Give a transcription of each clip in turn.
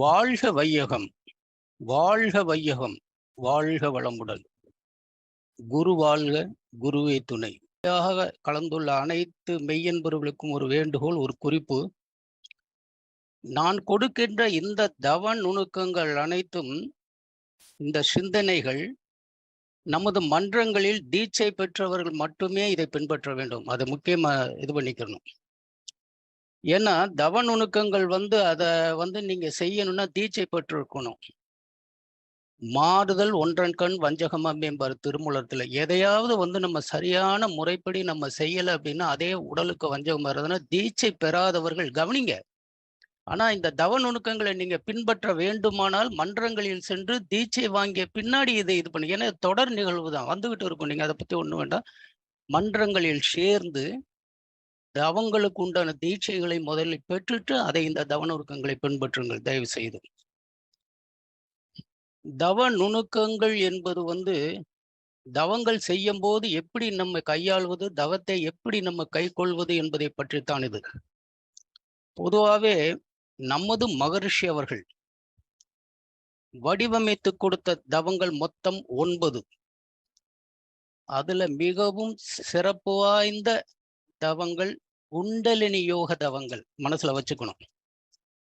வாழ்க வையகம் வாழ்க வையகம் வாழ்க வளமுடன். குரு வாழ்க குருவே துணை. கலந்துள்ள அனைத்து மெய்யன்பர்களுக்கும் ஒரு வேண்டுகோள் ஒரு குறிப்பு. நான் கொடுக்கின்ற இந்த தவ நுணுக்கங்கள் அனைத்தும் இந்த சிந்தனைகள் நமது மன்றங்களில் தீட்சை பெற்றவர்கள் மட்டுமே இதை பின்பற்ற வேண்டும். அதை முக்கியமாக இது பண்ணிக்கணும். ஏன்னா தவ நுணுக்கங்கள் வந்து அதை வந்து நீங்க செய்யணும்னா தீட்சை பெற்றிருக்கணும். மாறுதல் ஒன்றன் கண் வஞ்சகமா மேம்பாரு திருமூலத்துல. எதையாவது வந்து நம்ம சரியான முறைப்படி நம்ம செய்யல அப்படின்னா அதே உடலுக்கு வஞ்சகம் வருதுன்னா தீட்சை பெறாதவர்கள் கவனிங்க. ஆனா இந்த தவ நுணுக்கங்களை நீங்க பின்பற்ற வேண்டுமானால் மன்றங்களில் சென்று தீட்சை வாங்கிய பின்னாடி இதை இது பண்ணி. ஏன்னா தொடர் நிகழ்வு தான் வந்துகிட்டு இருக்கும். நீங்க அதை பத்தி ஒண்ணு வேண்டாம். மன்றங்களில் சேர்ந்து தவங்களுக்கு உண்டான தீட்சைகளை முதலில் பெற்றுட்டு அதை இந்த தவ நுணுக்கங்களை பின்பற்றுங்கள். தயவு செய்து தவ நுணுக்கங்கள் என்பது வந்து தவங்கள் செய்யும் போது எப்படி நம்ம கையாள்வது தவத்தை எப்படி நம்ம கை கொள்வது என்பதை பற்றித்தான் இது. பொதுவாகவே நமது மகரிஷி அவர்கள் வடிவமைத்து கொடுத்த தவங்கள் மொத்தம் ஒன்பது. அதுல மிகவும் சிறப்பு வாய்ந்த தவங்கள் குண்டலினி யோக தவங்கள் மனசுல வச்சுக்கணும்.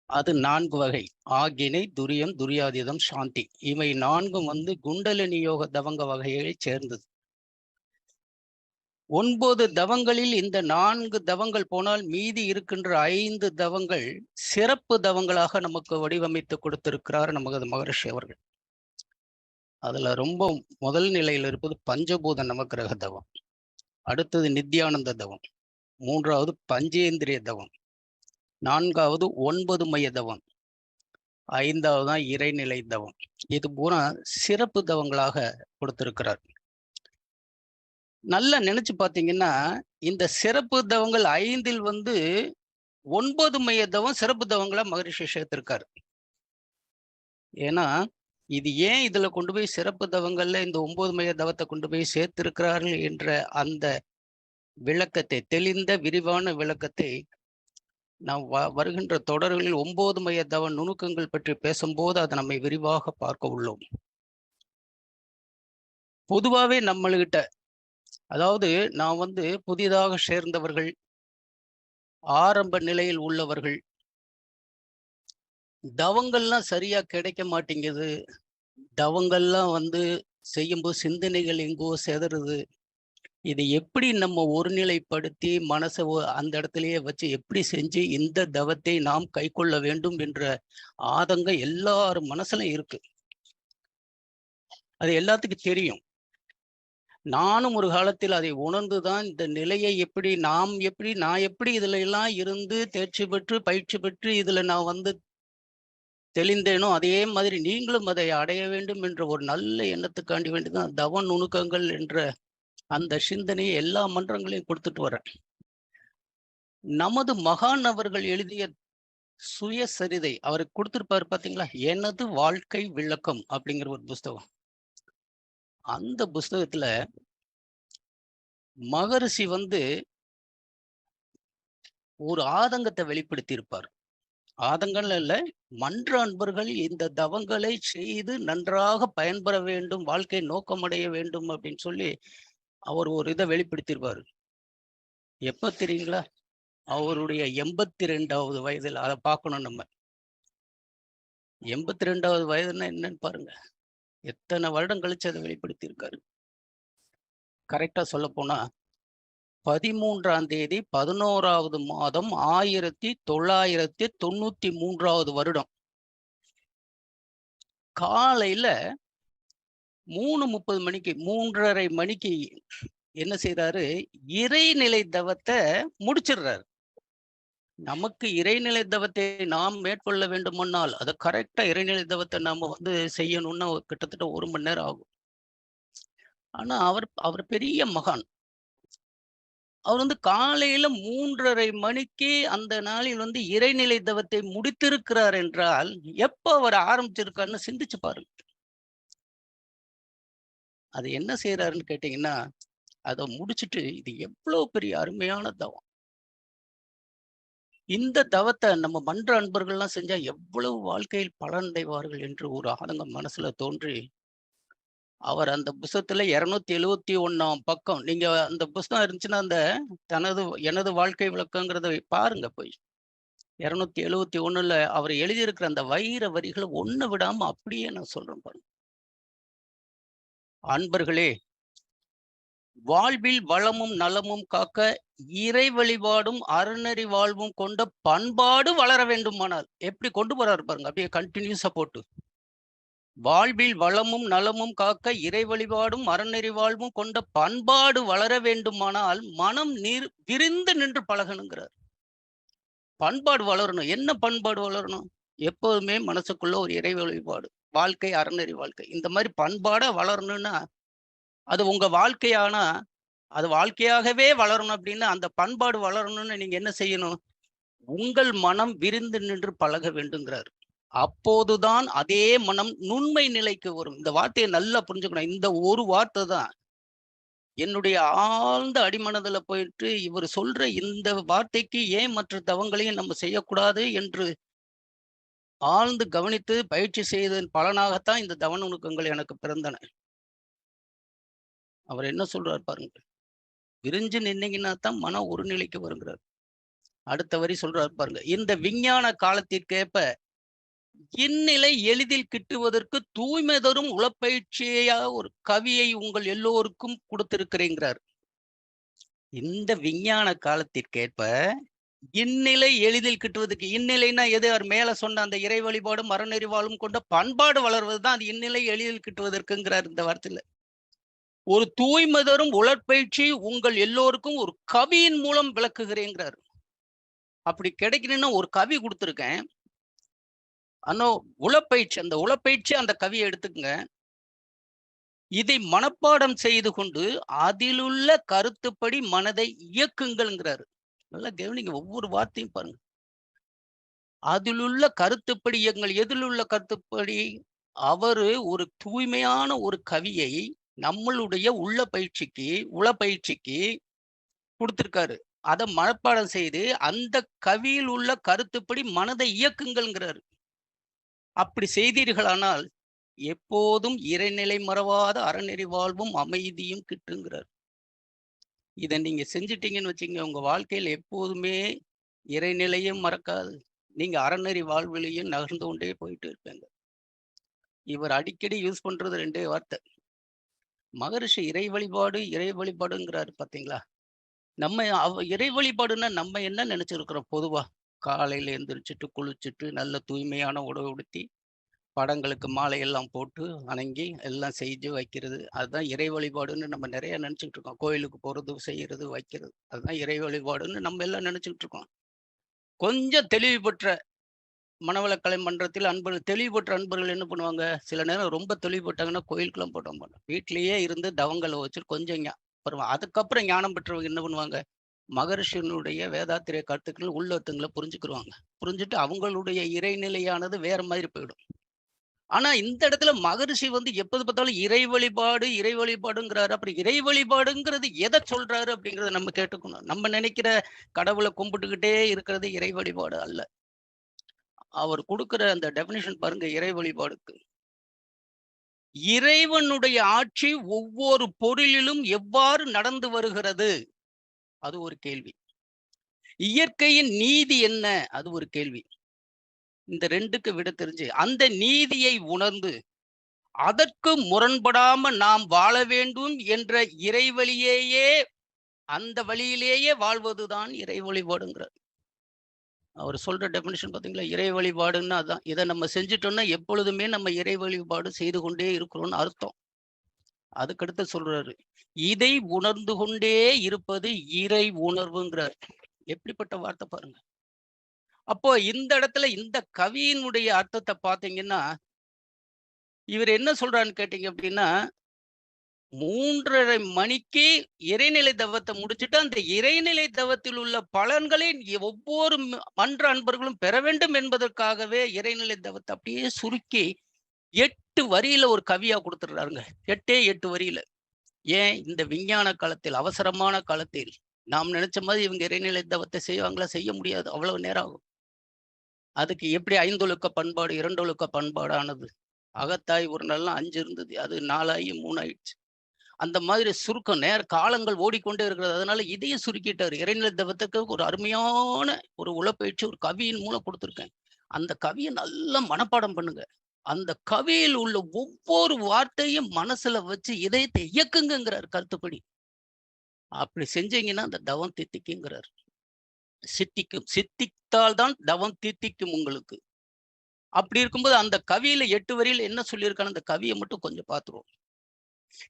அது நான்கு வகை. ஆகினை துரியம் துரியாதிதம் சாந்தி. இவை நான்கும் வந்து குண்டலினி யோக தவங்க வகையை சேர்ந்தது. ஒன்பது தவங்களில் இந்த நான்கு தவங்கள் போனால் மீதி இருக்கின்ற ஐந்து தவங்கள் சிறப்பு தவங்களாக நமக்கு வடிவமைத்து கொடுத்திருக்கிறார் நமது மகரிஷி அவர்கள். அதுல ரொம்ப முதல் நிலையில் இருப்பது பஞ்சபூத நமக்கிரக தவம். அடுத்தது நித்யானந்த தவம். மூன்றாவது பஞ்சேந்திரிய தவம். நான்காவது ஒன்பது மைய தவம். ஐந்தாவது தான் இறைநிலை தவம். இது பூரா சிறப்பு தவங்களாக கொடுத்திருக்கிறார். நல்லா நினைச்சு பார்த்தீங்கன்னா இந்த சிறப்பு தவங்கள் ஐந்தில் வந்து ஒன்பது மைய தவம் சிறப்பு தவங்களா மகரிஷி சேர்த்திருக்காரு. ஏன்னா இது ஏன் இதுல கொண்டு போய் சிறப்பு தவங்கள்ல இந்த ஒன்பது மைய தவத்தை கொண்டு போய் சேர்த்திருக்கிறார்கள் என்ற அந்த விளக்கத்தை தெளிந்த விரிவான விளக்கத்தை நாம் வருகின்ற தொடர்களில் ஒன்பது மைய தவ நுணுக்கங்கள் பற்றி பேசும்போது அதை நம்மை விரிவாக பார்க்க உள்ளோம். பொதுவாகவே நம்மள்கிட்ட அதாவது நான் வந்து புதிதாக சேர்ந்தவர்கள் ஆரம்ப நிலையில் உள்ளவர்கள் தவங்கள்லாம் சரியா கிடைக்க மாட்டேங்குது. தவங்கள்லாம் வந்து செய்யும்போது சிந்தனைகள் எங்கோ செதறுது. இதை எப்படி நம்ம ஒருநிலைப்படுத்தி மனசை அந்த இடத்துலயே வச்சு எப்படி செஞ்சு இந்த தவத்தை நாம் கை கொள்ள வேண்டும் என்ற ஆதங்கம் எல்லாரும் மனசுல இருக்கு. அது எல்லாத்துக்கும் தெரியும். நானும் ஒரு காலத்தில் அதை உணர்ந்துதான் இந்த நிலையை எப்படி நாம் எப்படி நான் எப்படி இதுல எல்லாம் இருந்து தேர்ச்சி பெற்று பயிற்சி பெற்று இதுல நான் வந்து தெளிந்தேனோ அதே மாதிரி நீங்களும் அதை அடைய வேண்டும் என்ற ஒரு நல்ல எண்ணத்துக்காண்டி வேண்டிதான் தவ நுணுக்கங்கள் என்ற அந்த சிந்தனையை எல்லா மன்றங்களையும் கொடுத்துட்டு வரேன் நமது மகான் அவர்கள் எழுதிய சுயசரிதை அவருக்கு கொடுத்திருப்பாரு பாத்தீங்களா? எனது வாழ்க்கை விளக்கம் அப்படிங்கிற ஒரு புஸ்தகம். அந்த புஸ்தகத்துல மகரிஷி வந்து ஒரு ஆதங்கத்தை வெளிப்படுத்தி இருப்பார் ஆதங்கங்கள் மன்ற அன்பர்கள் இந்த தவங்களை செய்து நன்றாக பயன்பெற வேண்டும் வாழ்க்கை நோக்கமடைய வேண்டும் அப்படின்னு சொல்லி அவர் ஒரு இதை வெளிப்படுத்தியிருப்பாரு எப்ப தெரியுங்களா? அவருடைய எண்பத்தி ரெண்டாவது வயதில் அதை பார்க்கணும் நம்ம. எண்பத்தி ரெண்டாவது வயதுன்னா என்னன்னு பாருங்க. எத்தனை வருடம் கழிச்சு அதை வெளிப்படுத்தியிருக்காரு. கரெக்டா சொல்ல போனா பதிமூன்றாம் தேதி பதினோராவது மாதம் ஆயிரத்தி தொள்ளாயிரத்தி தொண்ணூத்தி மூன்றாவது வருடம். காலையில மூணு முப்பது மணிக்கு மூன்றரை மணிக்கு என்ன செய்யறாரு இறைநிலை தவத்தை முடிச்சிடுறாரு. நமக்கு இறைநிலை தவத்தை நாம் மேற்கொள்ள வேண்டுமானால் அதை கரெக்டா இறைநிலை தவத்தை நாம வந்து செய்யணும்னா கிட்டத்தட்ட ஒரு மணி நேரம் ஆகும். ஆனா அவர் அவர் பெரிய மகான். அவர் வந்து காலையில மூன்றரை மணிக்கு அந்த நாளில் வந்து இறைநிலை தவத்தை முடித்திருக்கிறார் என்றால் எப்ப அவர் ஆரம்பிச்சிருக்காருன்னு சிந்திச்சு பாருங்க. அது என்ன செய்யறாருன்னு கேட்டீங்கன்னா அதை முடிச்சுட்டு இது எவ்வளவு பெரிய அருமையான தவம். இந்த தவத்தை நம்ம மன்ற அன்பர்கள்லாம் செஞ்சா எவ்வளவு வாழ்க்கையில் பலனடைவார்கள் என்று ஒரு ஆதங்கம் மனசுல தோன்றி அவர் அந்த புஸ்தகத்துல இருநூத்தி எழுவத்தி ஒண்ணாம் பக்கம் நீங்க அந்த புஸ்தகம் இருந்துச்சுன்னா அந்த தனது எனது வாழ்க்கை விளக்கங்கிறத பாருங்க போய். இருநூத்தி எழுவத்தி ஒண்ணுல அவர் எழுதியிருக்கிற அந்த வைர வரிகளை ஒண்ணு விடாம அப்படியே நான் சொல்றேன் பாருங்க. அன்பர்களே வாழ்வில் வளமும் நலமும் காக்க இறை வழிபாடும் அறநெறி வாழ்வும் கொண்ட பண்பாடு வளர வேண்டுமானால். எப்படி கொண்டு போறாரு பாருங்க அப்படியே கண்டினியூஸா போட்டு. வாழ்வில் வளமும் நலமும் காக்க இறை வழிபாடும் அறநெறி வாழ்வும் கொண்ட பண்பாடு வளர வேண்டுமானால் மனம் நீர் விரிந்து நின்று பழகணுங்கிறார். பண்பாடு வளரணும். என்ன பண்பாடு வளரணும்? எப்போதுமே மனசுக்குள்ள ஒரு இறை வழிபாடு. வாழ்க்கை அறநெறி வாழ்க்கை. இந்த மாதிரி பண்பாட வளரணும்னா அது உங்க வாழ்க்கையானா அது வாழ்க்கையாகவே வளரணும் அப்படின்னு அந்த பண்பாடு வளரணும்னு நீங்க என்ன செய்யணும்? உங்கள் மனம் விரிந்து நின்று பழக வேண்டுங்கிறார். அப்போதுதான் அதே மனம் நுண்மை நிலைக்கு வரும். இந்த வார்த்தையை நல்லா புரிஞ்சுக்கணும். இந்த ஒரு வார்த்தை தான். என்னுடைய ஆழ்ந்த அடிமனதுல போயிட்டு இவர் சொல்ற இந்த வார்த்தைக்கு ஏன் மற்ற தவங்களையும் நம்ம செய்யக்கூடாது என்று ஆழ்ந்து கவனித்து பயிற்சி செய்ததன் பலனாகத்தான் இந்த தவண நுணுக்கங்கள் எனக்கு பிறந்தன. அவர் என்ன சொல்றார் பாருங்கள். விரிஞ்சு நின்னீங்கன்னா தான் மன ஒரு நிலைக்கு வருங்கிறார் அடுத்த வரி சொல்றாரு பாருங்க இந்த விஞ்ஞான காலத்திற்கேற்ப இந்நிலை எளிதில் கிட்டுவதற்கு தூய்மை தரும் உளப்பயிற்சியா ஒரு கவியை உங்கள் எல்லோருக்கும் கொடுத்திருக்கிறேங்கிறார். இந்த விஞ்ஞான காலத்திற்கேற்ப இந்நிலை எளிதில் கிட்டுவதற்கு இந்நிலைனா எது? அவர் மேல சொன்ன அந்த இறை வழிபாடும் மரநெறிவாளும் கொண்ட பண்பாடு வளர்வதுதான் அது இந்நிலை எளிதில் கிட்டுவதற்குங்கிறார் இந்த வார்த்தையில. ஒரு தூய்மை தரும் உடற்பயிற்சி உங்கள் எல்லோருக்கும் ஒரு கவியின் மூலம் விளக்குகிறேங்கிறார். அப்படி கிடைக்கணும்னா ஒரு கவி கொடுத்துருக்கேன். ஆனா உளப்பயிற்சி அந்த உளப்பயிற்சி அந்த கவியை எடுத்துக்கங்க. இதை மனப்பாடம் செய்து கொண்டு அதிலுள்ள கருத்துப்படி மனதை இயக்குங்கள்ங்கிறாரு. நல்லா கவனிங்க ஒவ்வொரு வார்த்தையும் பாருங்க. அதிலுள்ள கருத்துப்படி எங்கள் எதிலுள்ள கருத்துப்படி அவரு ஒரு தூய்மையான ஒரு கவியை நம்மளுடைய உள்ள பயிற்சிக்கு உள பயிற்சிக்கு கொடுத்துருக்காரு. அதை மனப்பாடம் செய்து அந்த கவியில் உள்ள கருத்துப்படி மனதை இயக்குங்கள்ங்கிறாரு. அப்படி செய்தீர்களானால் எப்போதும் இறைநிலை மறவாத அறநெறி வாழ்வும் அமைதியும் கிட்டுங்கிறார். இதை நீங்க செஞ்சிட்டீங்கன்னு வச்சுங்க உங்க வாழ்க்கையில் எப்போதுமே இறைநிலையும் மறக்காது. நீங்க அறநெறி வாழ்விலையும் நகர்ந்து கொண்டே போயிட்டு இருப்பீங்க. இவர் அடிக்கடி யூஸ் பண்றது ரெண்டே வார்த்தை. மகரிஷி இறை வழிபாடு இறை வழிபாடுங்கிறாரு பாத்தீங்களா நம்ம அவ இறை வழிபாடுன்னா நம்ம என்ன நினைச்சிருக்கிறோம்? பொதுவா காலையில எந்திரிச்சிட்டு குளிச்சுட்டு நல்ல தூய்மையான உடவு உடுத்தி படங்களுக்கு மாலை எல்லாம் போட்டு வணங்கி எல்லாம் செஞ்சு வைக்கிறது. அதுதான் இறை வழிபாடுன்னு நம்ம நிறைய நினைச்சுட்டு இருக்கோம். கோயிலுக்கு போறது செய்யறது வைக்கிறது. அதுதான் இறை வழிபாடுன்னு நம்ம எல்லாம் நினைச்சுட்டு இருக்கோம். கொஞ்சம் தெளிவு பெற்ற மனவளக்கலை மன்றத்தில் அன்பர்கள் தெளிவு பெற்ற அன்பர்கள் என்ன பண்ணுவாங்க? சில நேரம் ரொம்ப தெளிவு பெற்றாங்கன்னா கோயிலுக்குலாம் போட மாட்டோம் வீட்டிலேயே இருந்து தவங்களை வச்சுட்டு கொஞ்சம் ஞா- அப்புறம் அதுக்கப்புறம் ஞானம் பெற்றவங்க என்ன பண்ணுவாங்க? மகரிஷியனுடைய வேதாத்திரிய கருத்துக்கள் உள்ளத்துங்களை புரிஞ்சுக்கிருவாங்க. புரிஞ்சுட்டு அவங்களுடைய இறைநிலையானது வேற மாதிரி போயிடும். ஆனா இந்த இடத்துல மகரிஷி வந்து எப்போது பார்த்தாலும் இறை வழிபாடு இறை வழிபாடுங்கிறாரு. அப்புறம் இறை வழிபாடுங்கிறது எதை சொல்றாரு அப்படிங்கறத நம்ம கேட்டுக்கணும். நம்ம நினைக்கிற கடவுளை கும்பிட்டுக்கிட்டே இருக்கிறது இறை வழிபாடு அல்ல. அவர் கொடுக்கிற அந்த டெபினிஷன் பாருங்க இறை வழிபாடுக்கு. இறைவனுடைய ஆட்சி ஒவ்வொரு பொருளிலும் எவ்வாறு நடந்து வருகிறது? அது ஒரு கேள்வி. இயற்கையின் நீதி என்ன? அது ஒரு கேள்வி. இந்த ரெண்டுக்கு விட தெரிஞ்சு அந்த நீதியை உணர்ந்து அதற்கு முரண்படாம நாம் வாழ வேண்டும் என்ற இறைவழியேயே அந்த வழியிலேயே வாழ்வதுதான் இறை வழிபாடுங்கிறார். அவர் சொல்ற டெபினிஷன் பாத்தீங்களா? இறை வழிபாடுன்னு அதான். இதை நம்ம செஞ்சுட்டோம்னா எப்பொழுதுமே நம்ம இறை வழிபாடு செய்து கொண்டே இருக்கிறோம்னு அர்த்தம். அதுக்கடுத்து சொல்றாரு இதை உணர்ந்து கொண்டே இருப்பது இறை உணர்வுங்கிறார். எப்படிப்பட்ட வார்த்தை பாருங்க. அப்போ இந்த இடத்துல இந்த கவியினுடைய அர்த்தத்தை பார்த்தீங்கன்னா இவர் என்ன சொல்றான்னு கேட்டீங்க அப்படின்னா மூன்றரை மணிக்கு இறைநிலை தவத்தை முடிச்சுட்டு அந்த இறைநிலை தவத்தில் உள்ள பலன்களை ஒவ்வொரு மன்ற அன்பர்களும் பெற வேண்டும் என்பதற்காகவே இறைநிலை தவத்தை அப்படியே சுருக்கி எட்டு வரியில ஒரு கவியா கொடுத்துடுறாருங்க. எட்டே எட்டு வரியில. ஏன்? இந்த விஞ்ஞான காலத்தில் அவசரமான காலத்தில் நாம் நினைச்ச மாதிரி இவங்க இறைநிலை தவத்தை செய்வாங்களா? செய்ய முடியாது. அவ்வளவு நேரம் ஆகும். அதுக்கு எப்படி ஐந்தொழுக்க பண்பாடு இரண்டொழுக்க பண்பாடானது? அகத்தாய் ஒரு நாள்லாம் அஞ்சு இருந்தது அது நாலாயி மூணு ஆயிடுச்சு அந்த மாதிரி சுருக்கம் நேர காலங்கள் ஓடிக்கொண்டே இருக்கிறது. அதனால இதையும் சுருக்கிட்டாரு. இறைநிலை தவத்துக்கு ஒரு அருமையான ஒரு உளப்பயிற்சி ஒரு கவியின் மூலம் கொடுத்துருக்கேன். அந்த கவியை நல்லா மனப்பாடம் பண்ணுங்க. அந்த கவியில் உள்ள ஒவ்வொரு வார்த்தையும் மனசுல வச்சு இதயத்தை இயக்குங்கிறார் கருத்துப்படி. அப்படி செஞ்சீங்கன்னா அந்த தவம் தித்திக்குங்கிறார். சித்திக்கும் சித்தித்தால் தான் தவம் தீர்த்திக்கும் உங்களுக்கு. அப்படி இருக்கும்போது அந்த கவியில எட்டு வரியில் என்ன சொல்லியிருக்கான அந்த கவியை மட்டும் கொஞ்சம் பார்த்துருவோம்.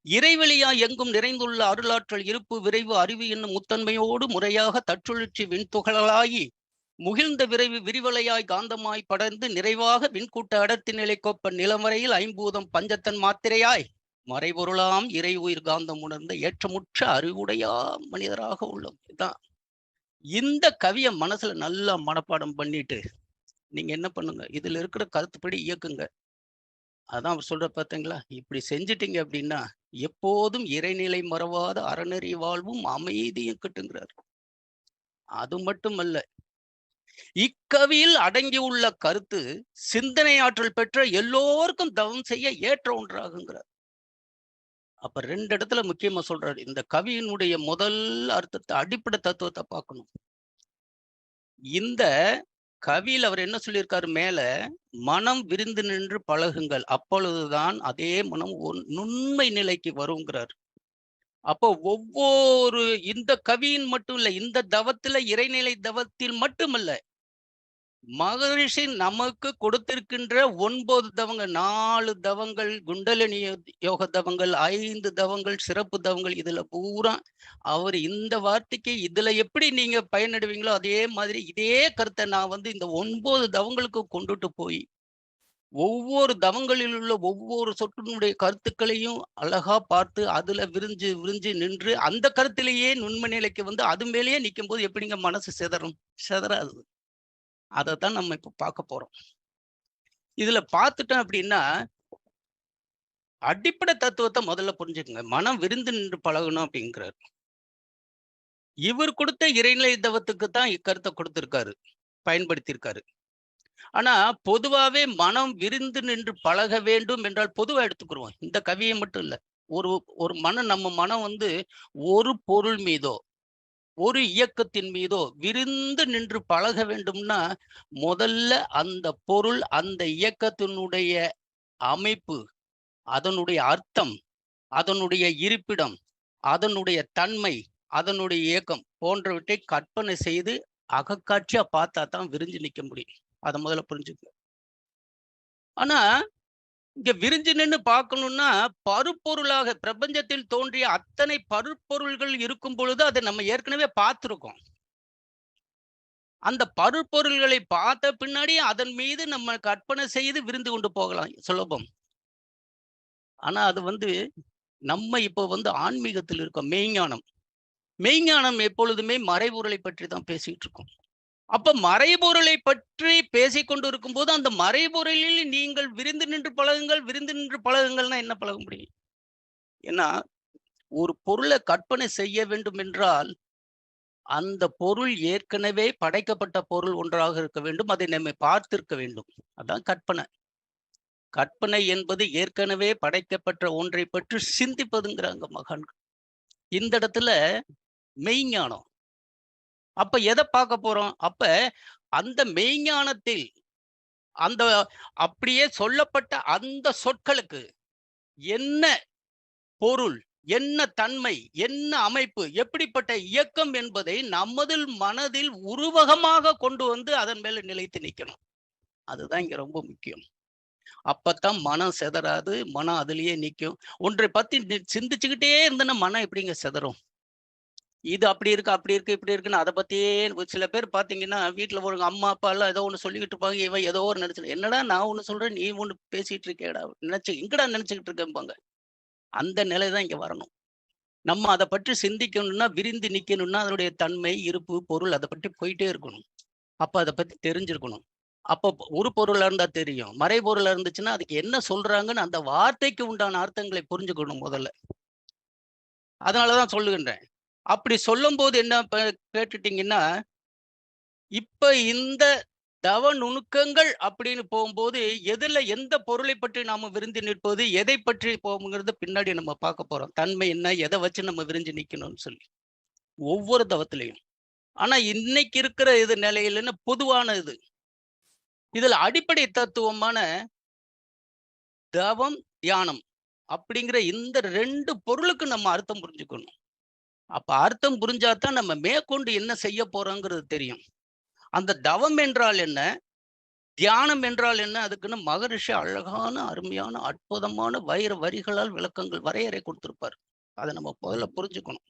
இறைவெளியா எங்கும் நிறைந்துள்ள அருளாற்றல் இருப்பு விரைவு அறிவு என்னும் முத்தன்மையோடு முறையாக தற்றுழற்சி விண்துகளாகி முகிழ்ந்த விரைவு விரிவலையாய் காந்தமாய் படர்ந்து நிறைவாக விண்கூட்ட அடர்த்தி நிலை கோப்ப நிலமறையில் ஐம்பூதம் பஞ்சத்தன் மாத்திரையாய் மறைபொருளாம் இறை உயிர் காந்தம் உணர்ந்த ஏற்றமுற்ற அறிவுடையா மனிதராக உள்ளோம். இதுதான். இந்த கவியை மனசுல நல்லா மனப்பாடம் பண்ணிட்டு நீங்க என்ன பண்ணுங்க? இதுல இருக்கிற கருத்துப்படி இயக்குங்க. அதான் அவர் சொல்ற பார்த்தீங்களா இப்படி செஞ்சிட்டீங்க அப்படின்னா எப்போதும் இறைநிலை மறவாத அறநெறி வாழ்வும் அமைதியும் கிட்டுங்கிறார். அது மட்டுமல்ல இக்கவியில் அடங்கியுள்ள கருத்து சிந்தனை ஆற்றல் பெற்ற எல்லோருக்கும் தவம் செய்ய ஏற்ற ஒன்றாகுங்கிறார். அப்ப ரெண்டு இடத்துல முக்கியமா சொல்றாரு. இந்த கவியினுடைய முதல் அர்த்தத்தை அடிப்படை தத்துவத்தை பார்க்கணும். இந்த கவியில் அவர் என்ன சொல்லியிருக்காரு மேல? மனம் விருந்து நின்று பழகுங்கள். அப்பொழுதுதான் அதே மனம் நுண்மை நிலைக்கு வருங்கிறார். அப்போ ஒவ்வொரு இந்த கவியின் மட்டும் இல்ல இந்த தவத்துல இறைநிலை தவத்தில் மட்டுமல்ல மகரிஷி நமக்கு கொடுத்திருக்கின்ற ஒன்பது தவங்கள் நாலு தவங்கள் குண்டலினி யோக தவங்கள் ஐந்து தவங்கள் சிறப்பு தவங்கள் இதுல பூரா அவர் இந்த வார்த்தைக்கு இதுல எப்படி நீங்க பயனடைவீங்களோ அதே மாதிரி இதே கருத்தை நான் வந்து இந்த ஒன்பது தவங்களுக்கு கொண்டுட்டு போய் ஒவ்வொரு தவங்களில் உள்ள ஒவ்வொரு சொட்டினுடைய கருத்துக்களையும் அழகா பார்த்து அதுல விரிஞ்சு விரிஞ்சு நின்று அந்த கருத்திலேயே நுண்ம நிலைக்கு வந்து அது மேலேயே நிற்கும் போது எப்படிங்க மனசு சிதறும்? சிதறாது. அதைத்தான் நம்ம இப்ப பார்க்க போறோம். இதுல பார்த்துட்டோம் அப்படின்னா அடிப்படை தத்துவத்தை முதல்ல புரிஞ்சுக்கங்க. மனம் விருந்து நின்று பழகணும் அப்படிங்கிறார். இவர் கொடுத்த இறைநிலை தவத்துக்கு தான் இக்கருத்தை கொடுத்திருக்காரு. பயன்படுத்தியிருக்காரு. ஆனா பொதுவாவே மனம் விருந்து நின்று பழக வேண்டும் என்றால் பொதுவா எடுத்துக்கிறோம் இந்த கவியை மட்டும் இல்ல. ஒரு ஒரு மனம் நம்ம மனம் வந்து ஒரு பொருள் மீதோ ஒரு இயக்கத்தின் மீதோ விரிந்து நின்று பழக வேண்டும்னா முதல்ல அந்த பொருள் அந்த இயக்கத்தினுடைய அமைப்பு அதனுடைய அர்த்தம் அதனுடைய இருப்பிடம் அதனுடைய தன்மை அதனுடைய இயக்கம் போன்றவற்றை கற்பனை செய்து அகக்காட்சியா பார்த்தா தான் விரிஞ்சு நிற்க முடியும். அதை முதல்ல புரிஞ்சுக்க ஆனா இங்க விரிஞ்சு நின்று பார்க்கணும்னா பருப்பொருளாக பிரபஞ்சத்தில் தோன்றிய அத்தனை பருப்பொருள்கள் இருக்கும் பொழுது அதை நம்ம ஏற்கனவே பார்த்துருக்கோம். அந்த பருப்பொருள்களை பார்த்த பின்னாடி அதன் மீது நம்ம கற்பனை செய்து விருந்து கொண்டு போகலாம் சுலபம். ஆனா அது வந்து நம்ம இப்போ வந்து ஆன்மீகத்தில் இருக்கோம் மெய்ஞானம். மெய்ஞானம் எப்பொழுதுமே மறைவுரலை பற்றி தான் பேசிட்டு இருக்கோம். அப்ப மறைபொருளை பற்றி பேசிக்கொண்டிருக்கும் போது அந்த மறைபொருளில் நீங்கள் விருந்து நின்று பழகுங்கள் விருந்து நின்று பழகுங்கள்னா என்ன பழக முடியும்? ஏன்னா ஒரு பொருளை கற்பனை செய்ய வேண்டும் என்றால் அந்த பொருள் ஏற்கனவே படைக்கப்பட்ட பொருள் ஒன்றாக இருக்க வேண்டும் அதை நம்ம பார்த்திருக்க வேண்டும். அதான் கற்பனை. கற்பனை என்பது ஏற்கனவே படைக்கப்பட்ட ஒன்றை பற்றி சிந்திப்பதுங்கிறாங்க மகான்கள். இந்த இடத்துல மெய்ஞானம். அப்ப எதை பார்க்க போறோம்? அப்ப அந்த மெய்ஞானத்தில் அந்த அப்படியே சொல்லப்பட்ட அந்த சொற்களுக்கு என்ன பொருள் என்ன தன்மை என்ன அமைப்பு எப்படிப்பட்ட இயக்கம் என்பதை நமதில் மனதில் உருவகமாக கொண்டு வந்து அதன் மேல நிலைத்து நிற்கணும் அதுதான் இங்க ரொம்ப முக்கியம். அப்பத்தான் மனம் செதறாது மனம் அதுலயே நிற்கும் ஒன்றை பத்தி சிந்திச்சுக்கிட்டே இருந்தனா மனம் எப்படிங்க செதறும்? இது அப்படி இருக்கு அப்படி இருக்கு இப்படி இருக்குன்னு அதை பத்தியே சில பேர் பாத்தீங்கன்னா வீட்டுல ஒரு அம்மா அப்பா எல்லாம் ஏதோ ஒண்ணு சொல்லிக்கிட்டு இருப்பாங்க இவன் ஏதோ ஒரு நினைச்சு என்னடா நான் ஒண்ணு சொல்றேன் நீ ஒண்ணு பேசிட்டு இருக்கேடா நினைச்சு எங்கடா நினைச்சுக்கிட்டு இருக்கேன்பாங்க அந்த நிலை தான் இங்க வரணும். நம்ம அதை பற்றி சிந்திக்கணும்னா விரிந்து நிக்கணும்னா அதனுடைய தன்மை இருப்பு பொருள் அதை பற்றி போயிட்டே இருக்கணும். அப்ப அதை பத்தி தெரிஞ்சிருக்கணும். அப்போ ஒரு பொருளா இருந்தா தெரியும். மறைபொருளா இருந்துச்சுன்னா அதுக்கு என்ன சொல்றாங்கன்னு அந்த வார்த்தைக்கு உண்டான அர்த்தங்களை புரிஞ்சுக்கணும் முதல்ல. அதனாலதான் சொல்லுகின்றேன். அப்படி சொல்லும்போது என்ன கேட்டுட்டீங்கன்னா இப்ப இந்த தவ நுணுக்கங்கள் அப்படின்னு போகும்போது எதுல எந்த பொருளை பற்றி நாம விருந்து நிற்பது எதை பற்றி போகுங்கிறது பின்னாடி நம்ம பார்க்க போறோம். தன்மை என்ன எதை வச்சு நம்ம விரிஞ்சு நிக்கணும்னு சொல்லி. ஒவ்வொரு தவத்திலையும். ஆனா இன்னைக்கு இருக்கிற இது நிலையிலன்னு பொதுவான இது. இதுல அடிப்படை தத்துவமான தவம் தியானம் அப்படிங்கிற இந்த ரெண்டு பொருளுக்கு நம்ம அர்த்தம் புரிஞ்சுக்கணும். அப்ப அர்த்தம் புரிஞ்சாதான் நம்ம மேற்கொண்டு என்ன செய்ய போறோங்கிறது தெரியும். அந்த தவம் என்றால் என்ன? தியானம் என்றால் என்ன? அதுக்குன்னு மகரிஷி அழகான அருமையான அற்புதமான வைர வரிகளால் விளக்கங்கள் வரையறை கொடுத்திருப்பார். அதை நம்ம முதல்ல புரிஞ்சுக்கணும்.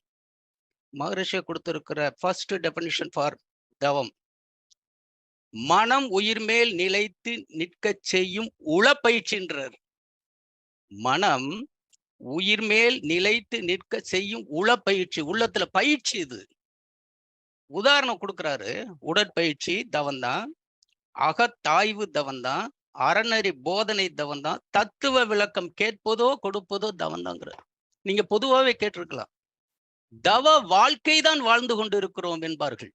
மகரிஷி கொடுத்திருக்கிற ஃபர்ஸ்ட் டெபினிஷன் ஃபார் தவம். மனம் உயிர் மேல் நிலைத்து நிற்க செய்யும் உளப்பயிற்சின்றார் மனம் உயிர் மேல் நிலைத்து நிற்க செய்யும் உளப்பயிற்சி உள்ளத்துல பயிற்சி இது. உதாரணம் கொடுக்குறாரு உடற்பயிற்சி தவம்தான் அகத்தாய்வு தவம்தான் அறநெறி போதனை தவம்தான் தத்துவ விளக்கம் கேட்பதோ கொடுப்பதோ தவம்தாங்கிறார் நீங்க பொதுவாகவே கேட்டிருக்கலாம். தவ வாழ்க்கை தான் வாழ்ந்து கொண்டு இருக்கிறோம் என்பார்கள்.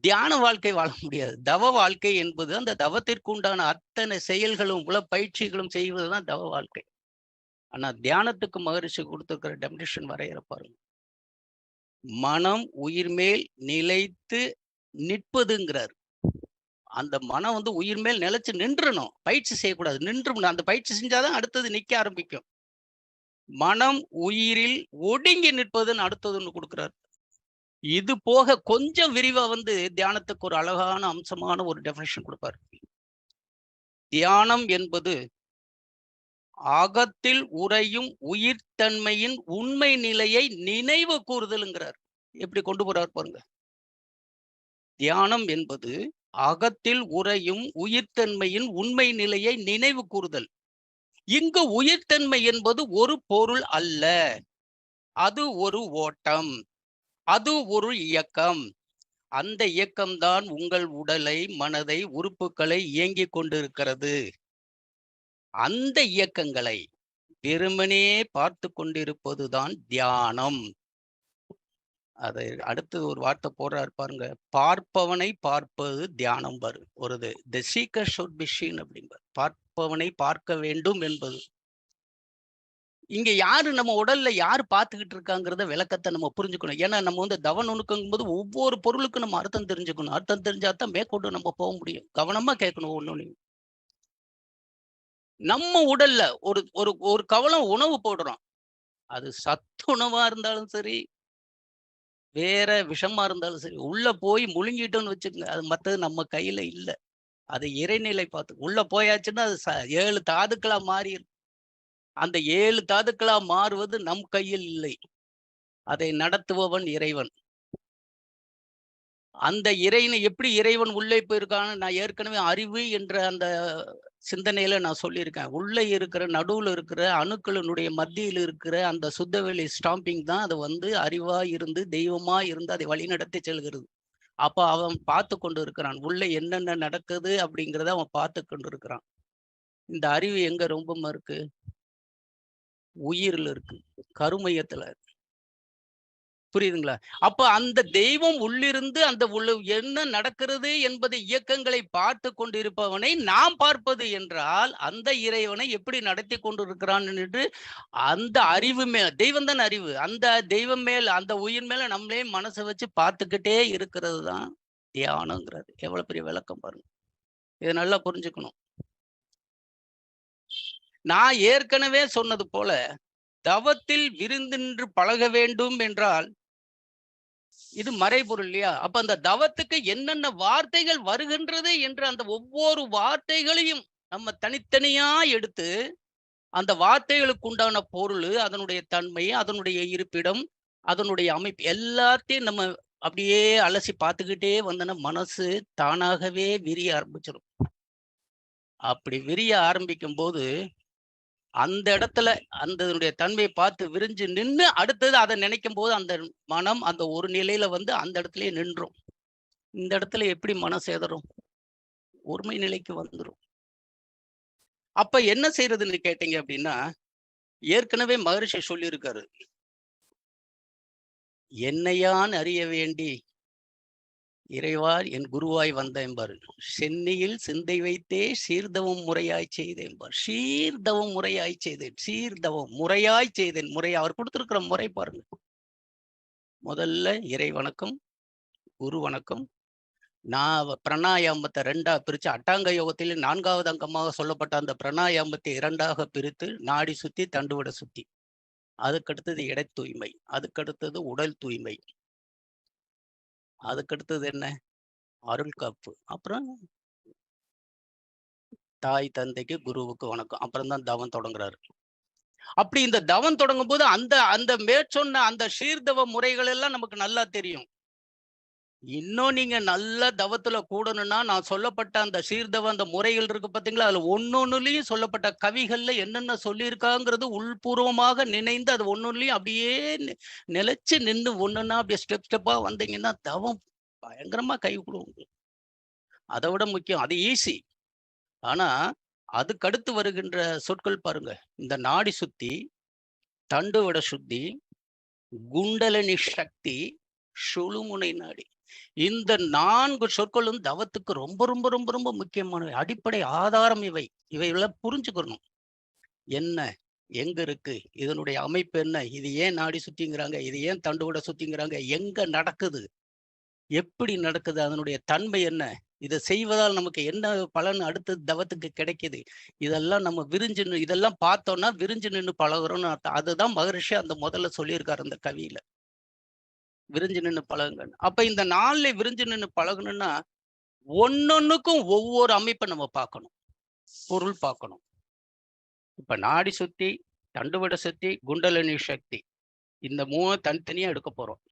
தியான வாழ்க்கை வாழ முடியாது. தவ வாழ்க்கை என்பது அந்த தவத்திற்கு உண்டான அத்தனை செயல்களும் உள பயிற்சிகளும் செய்வதுதான் தவ வாழ்க்கை. ஆனா தியானத்துக்கு மகரிஷி கொடுத்துருக்கிற டெபினிஷன் வரையற பாருங்க. மனம் உயிர் மேல் நிலைத்து நிற்பதுங்கிறார். அந்த மனம் வந்து உயிர் மேல் நிலைச்சு நின்றணும். பயிற்சி செய்யக்கூடாது. நின்று அந்த பயிற்சி செஞ்சாதான் அடுத்தது நிக்க ஆரம்பிக்கும். மனம் உயிரில் ஒடுங்கி நிற்பதுன்னு அடுத்தது ஒன்று கொடுக்குறாரு. இது போக கொஞ்சம் விரிவா வந்து தியானத்துக்கு ஒரு அழகான அம்சமான ஒரு டெபினேஷன் கொடுப்பார். தியானம் என்பது அகத்தில் உறையும் உயிர்த்தன்மையின் உண்மை நிலையை நினைவு கூறுதலுங்கிறார். எப்படி கொண்டு போறார் பாருங்க. தியானம் என்பது அகத்தில் உறையும் உயிர்த்தன்மையின் உண்மை நிலையை நினைவு கூறுதல். இங்கு உயிர்த்தன்மை என்பது ஒரு பொருள் அல்ல. அது ஒரு ஓட்டம். அது ஒரு இயக்கம். அந்த இயக்கம்தான் உங்கள் உடலை மனதை உறுப்புகளை இயங்கிக் கொண்டிருக்கிறது. அந்த இயக்கங்களை வெறுமனே பார்த்து கொண்டிருப்பதுதான் தியானம். அதை அடுத்து ஒரு வார்த்தை போடுறாரு பாருங்க. பார்ப்பவனை பார்ப்பது தியானம் பாரு ஒரு the seeker should be seen அப்படிம்பார். பார்ப்பவனை பார்க்க வேண்டும் என்பது. இங்க யாரு நம்ம உடல்ல யாரு பார்த்துக்கிட்டு இருக்காங்கிறத விளக்கத்தை நம்ம புரிஞ்சுக்கணும். ஏன்னா நம்ம வந்து தவ நுணுக்கங்கும் போது ஒவ்வொரு பொருளுக்கும் நம்ம அர்த்தம் தெரிஞ்சுக்கணும். அர்த்தம் தெரிஞ்சாதான் மேற்கொண்டு நம்ம போக முடியும். கவனமா கேட்கணும் ஒண்ணு நம்ம உடல்ல ஒரு ஒரு ஒரு கவலம் உணவு போடுறோம். அது சத்து உணவா இருந்தாலும் சரி வேற விஷமா இருந்தாலும் சரி உள்ள போய் முழுங்கிட்டோம்னு வச்சுக்கோங்க. அது மத்தது நம்ம கையில இல்ல. அது இறைநிலை பார்த்து உள்ள போயாச்சுன்னா அது ஏழு தாதுக்களா மாறிடும் அந்த ஏழு தாதுக்களா மாறுவது நம் கையில் இல்லை. அதை நடத்துபவன் இறைவன். அந்த இறைனை எப்படி இறைவன் உள்ளே போயிருக்கான்னு நான் ஏற்கனவே அறிவு என்ற அந்த சிந்தனையில நான் சொல்லியிருக்கேன். உள்ளே இருக்கிற நடுவில் இருக்கிற அணுக்களினுடைய மத்தியில் இருக்கிற அந்த சுத்தவெளி ஸ்டாம்பிங் தான் அது வந்து அறிவா இருந்து தெய்வமா இருந்து அதை வழிநடத்தி செல்கிறது. அப்போ அவன் பார்த்து கொண்டு இருக்கிறான். உள்ளே என்னென்ன நடக்குது அப்படிங்கிறத அவன் பார்த்து கொண்டு இருக்கிறான். இந்த அறிவு எங்க ரொம்ப இருக்கு உயிர்ல இருக்கு. கருமையத்துல இருக்கு. புரியுதுங்களா? அப்ப அந்த தெய்வம் உள்ளிருந்து அந்த உள்ள என்ன நடக்கிறது என்பது இயக்கங்களை பார்த்து கொண்டிருப்பவனை நாம் பார்ப்பது என்றால் அந்த இறைவனை எப்படி நடத்தி கொண்டிருக்கிறான் என்று அந்த அறிவு மேல் தெய்வம் தான் அறிவு. அந்த தெய்வம் மேல் அந்த உயிர் மேல நம்மளே மனசை வச்சு பார்த்துக்கிட்டே இருக்கிறது தான் தியானங்கிறது. எவ்வளவு பெரிய விளக்கம் பாருங்க. இதை நல்லா புரிஞ்சுக்கணும். நான் ஏற்கனவே சொன்னது போல தவத்தில் விருந்தின்று பழக வேண்டும் என்றால் இது மறைபொருள் இல்லையா? அப்ப அந்த தவத்துக்கு என்னென்ன வார்த்தைகள் வருகின்றது என்று அந்த ஒவ்வொரு வார்த்தைகளையும் நம்ம தனித்தனியா எடுத்து அந்த வார்த்தைகளுக்கு உண்டான பொருள் அதனுடைய தன்மை அதனுடைய இருப்பிடம் அதனுடைய அமைப்பு எல்லாத்தையும் நம்ம அப்படியே அலசி பார்த்துக்கிட்டே வந்தோன்னா மனசு தானாகவே விரிய ஆரம்பிச்சிடும் அப்படி விரிய ஆரம்பிக்கும் போது அந்த இடத்துல அந்த தன்மையை பார்த்து விரிஞ்சு நின்று அடுத்தது அதை நினைக்கும் போது அந்த மனம் அந்த ஒரு நிலையில வந்து அந்த இடத்துலயே நின்றும். இந்த இடத்துல எப்படி மனம் சேதறும் ஒருமை நிலைக்கு வந்துடும் அப்ப என்ன செய்யறதுன்னு கேட்டீங்க அப்படின்னா ஏற்கனவே மகரிஷி சொல்லியிருக்காரு என்னையான் அறிய வேண்டி இறைவார் என் குருவாய் வந்த என்பார். சென்னையில் சிந்தை வைத்தே சீர்தவம் முறையாய் செய்தேன் என்பார். சீர்தவம் முறையாய் செய்தேன். சீர்தவம் முறையாய் செய்தேன். முறை அவர் கொடுத்திருக்கிற முறை பாருங்க. முதல்ல இறை வணக்கம் குரு வணக்கம். நான் பிரணாயாமத்தை ரெண்டா பிரிச்சு அட்டாங்க யோகத்தில் நான்காவது அங்கமாக சொல்லப்பட்ட அந்த பிரணாயாமத்தை இரண்டாக பிரித்து நாடி சுத்தி தண்டுவிட சுத்தி. அதுக்கடுத்தது இடை தூய்மை. அதுக்கடுத்தது உடல் தூய்மை. அதுக்கடுத்தது என்ன? அருள் காப்பு. அப்புறம் தாய் தந்தைக்கு குருவுக்கு வணக்கம். அப்புறம் தான் தவம் தொடங்குறாரு. அப்படி இந்த தவம் தொடங்கும் போது அந்த அந்த மேற்சொன்ன அந்த சீர்தவ முறைகள் எல்லாம் நமக்கு நல்லா தெரியும். இன்னும் நீங்க நல்ல தவத்துல கூடணும்னா நான் சொல்லப்பட்ட அந்த சீர்தவ அந்த முறைகள் இருக்கு பாத்தீங்களா? அதுல ஒன்னொன்னுலயும் சொல்லப்பட்ட கவிகள்ல என்னென்ன சொல்லியிருக்காங்கிறது உள்பூர்வமாக நினைந்து அது ஒன்னொன்னுலயும் அப்படியே நிலைச்சு நின்று ஒண்ணுன்னா அப்படியே ஸ்டெப் ஸ்டெப்பா வந்தீங்கன்னா தவம் பயங்கரமா கை கொடுக்கும் அதை விட முக்கியம் அது ஈஸி. ஆனா அதுக்கடுத்து வருகின்ற சொற்கள் பாருங்க. இந்த நாடி சுத்தி தண்டுவட சுத்தி குண்டலனி சக்தி சுழுமுனை நாடி. இந்த நான்கு சொற்களும் தவத்துக்கு ரொம்ப ரொம்ப ரொம்ப ரொம்ப முக்கியமானவை. அடிப்படை ஆதாரம் இவை. இவைகளை புரிஞ்சுக்கணும். என்ன? எங்க இருக்கு? இதனுடைய அமைப்பு என்ன? இது ஏன் நாடி சுத்திங்கிறாங்க? இது ஏன் தண்டுகூட சுத்திங்கிறாங்க? எங்க நடக்குது? எப்படி நடக்குது? அதனுடைய தன்மை என்ன? இதை செய்வதால் நமக்கு என்ன பலன் அடுத்த தவத்துக்கு கிடைக்குது? இதெல்லாம் நம்ம விரிஞ்சு இதெல்லாம் பார்த்தோம்னா விரிஞ்சு நின்று பழகுறோம்னு அர்த்தம். அதுதான் மகரிஷி அந்த முதல்ல சொல்லியிருக்காரு அந்த கவியில. விரிஞ்சு நின்று பழகுங்க அப்ப இந்த நாள்ல விரிஞ்சு நின்று பழகணும்னா ஒன்னொன்னுக்கும் ஒவ்வொரு அமைப்பை நம்ம பார்க்கணும். பொருள் பார்க்கணும். இப்ப நாடி சுத்தி தண்டுவட சுத்தி குண்டலினி சக்தி இந்த மூணு தனித்தனியா எடுக்க போறோம்.